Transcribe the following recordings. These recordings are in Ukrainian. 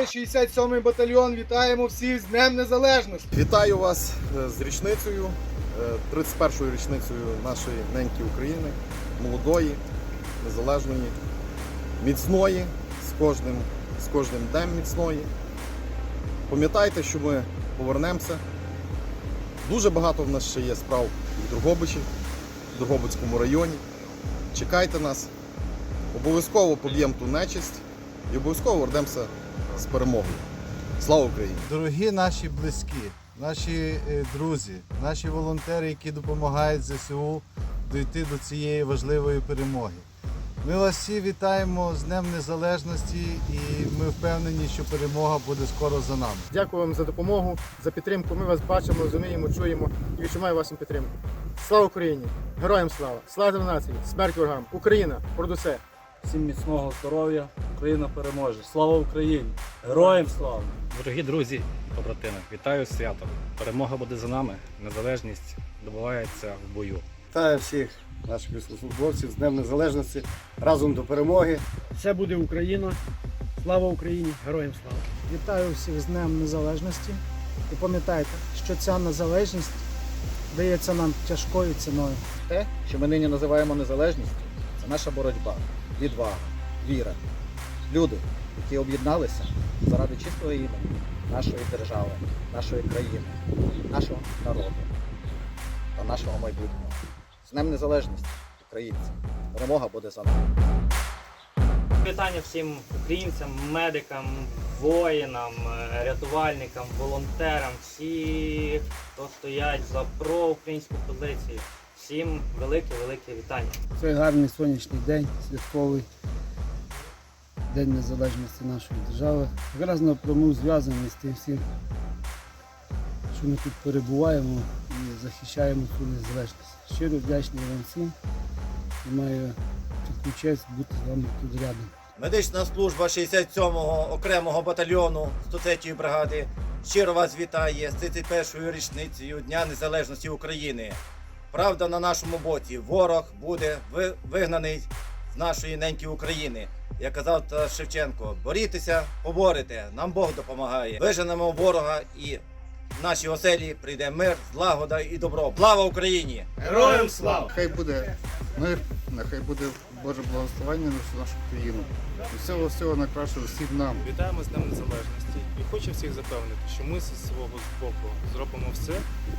Ми 67-й батальйон. Вітаємо всіх з Днем Незалежності. Вітаю вас е, з річницею, е, 31-ю річницею нашої неньки України, молодої, незалежної, міцної, з кожним, з кожним днем міцної. Пам'ятайте, що ми повернемося. Дуже багато в нас ще є справ в Другобичі, в Другобицькому районі. Чекайте нас. Обов'язково поб'ємо ту нечисть і обов'язково вернемося з перемогою. Слава Україні! Дорогі наші близькі, наші е, друзі, наші волонтери, які допомагають ЗСУ дійти до цієї важливої перемоги. Ми вас всі вітаємо з Днем Незалежності і ми впевнені, що перемога буде скоро за нами. Дякую вам за допомогу, за підтримку. Ми вас бачимо, розуміємо, чуємо і відчуваємо вашу підтримку. Слава Україні! Героям слава! Слава нації! Смерть ворогам! Україна! Продусе! Всім міцного здоров'я, Україна переможе. Слава Україні! Героям слава! Дорогі друзі і побратими, вітаю з святом. Перемога буде за нами. Незалежність добувається в бою. Вітаю всіх наших військовослужбовців з Днем Незалежності разом до перемоги. Все буде Україна. Слава Україні! Героям слава! Вітаю всіх з Днем Незалежності. І пам'ятайте, що ця незалежність дається нам тяжкою ціною. Те, що ми нині називаємо незалежністю, це наша боротьба, відвага, віра. Люди, які об'єдналися заради чистого імені нашої держави, нашої країни, нашого народу та нашого майбутнього. З Днем Незалежності, українці! Перемога буде за нами. Вітання всім українцям, медикам, воїнам, е, рятувальникам, волонтерам, всі, хто стоять за проукраїнську позицію. Всім велике-велике вітання. Це гарний сонячний день, святковий День Незалежності нашої держави. Якраз напряму зв'язаний з тим всім, що ми тут перебуваємо і захищаємо цю незалежність. Щиро вдячний вам всім і маю таку честь бути з вами тут рядом. Медична служба 67-го окремого батальйону 103-ї бригади щиро вас вітає з 31-ю річницею Дня Незалежності України. Правда на нашому боці. Ворог буде вигнаний з нашої неньки України. Як казав Тарас Шевченко, борітеся, поборете, нам Бог допомагає. Виженемо ворога і в нашій оселі прийде мир, злагода і добро. Слава Україні! Героям слава! Хай буде мир, нехай буде Боже благословення на всю нашу країну. І всього всього найкращого всім нам. Вітаємо з Днем Незалежності і хочу всіх запевнити, що ми зі свого боку зробимо все,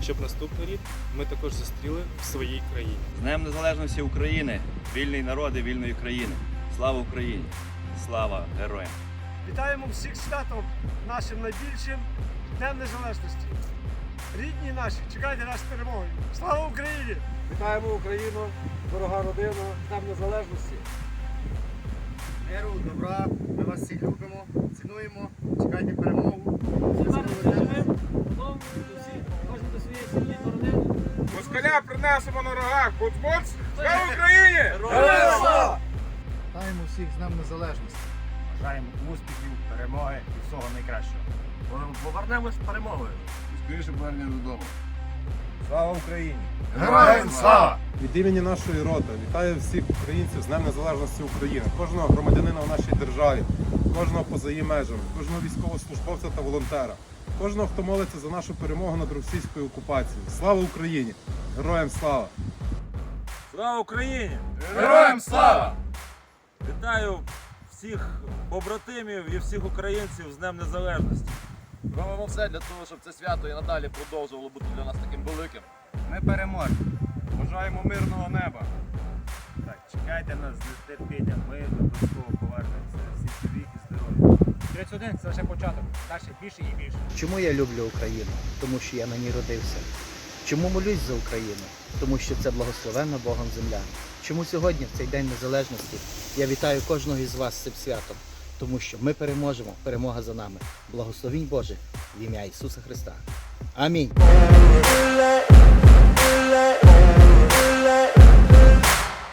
щоб наступний рік ми також зустріли в своїй країні. З Днем Незалежності України, вільний народи вільної країни. Слава Україні! Слава героям! Вітаємо всіх святом нашим найбільшим Днем Незалежності. Рідні наші, чекайте нас перемоги. Слава Україні! Вітаємо Україну, дорога родина, з Днем Незалежності! Миру, добра, ми вас всіх любимо, цінуємо, чекайте перемогу. Москаля принесемо на рогах. Буц-буц! Слава Україні! Вітаємо всіх з Днем Незалежності! Бажаємо успіхів, перемоги і всього найкращого. Повернемось з перемогою. Скоріше повернення додому. Слава Україні! Героям слава! Від імені нашої роти вітаю всіх українців з Днем Незалежності України, кожного громадянина в нашій державі, кожного поза її межами, кожного військовослужбовця та волонтера, кожного, хто молиться за нашу перемогу над російською окупацією. Слава Україні! Героям слава! Слава Україні! Героям слава! Вітаю всіх побратимів і всіх українців з Днем Незалежності. Робимо все для того, щоб це свято і надалі продовжувало бути для нас таким великим. Ми переможемо. Бажаємо мирного неба. Так, чекайте нас з нетерпінням. Ми обов'язково повернемося. Всі живі і здорові. 31 це лише початок. Далі більше і більше. Чому я люблю Україну? Тому що я на ній родився. Чому молюсь за Україну? Тому що це благословенна Богом земля. Чому сьогодні, в цей день незалежності, я вітаю кожного із вас з цим святом? Тому що ми переможемо, перемога за нами. Благословінь Боже в ім'я Ісуса Христа. Амінь.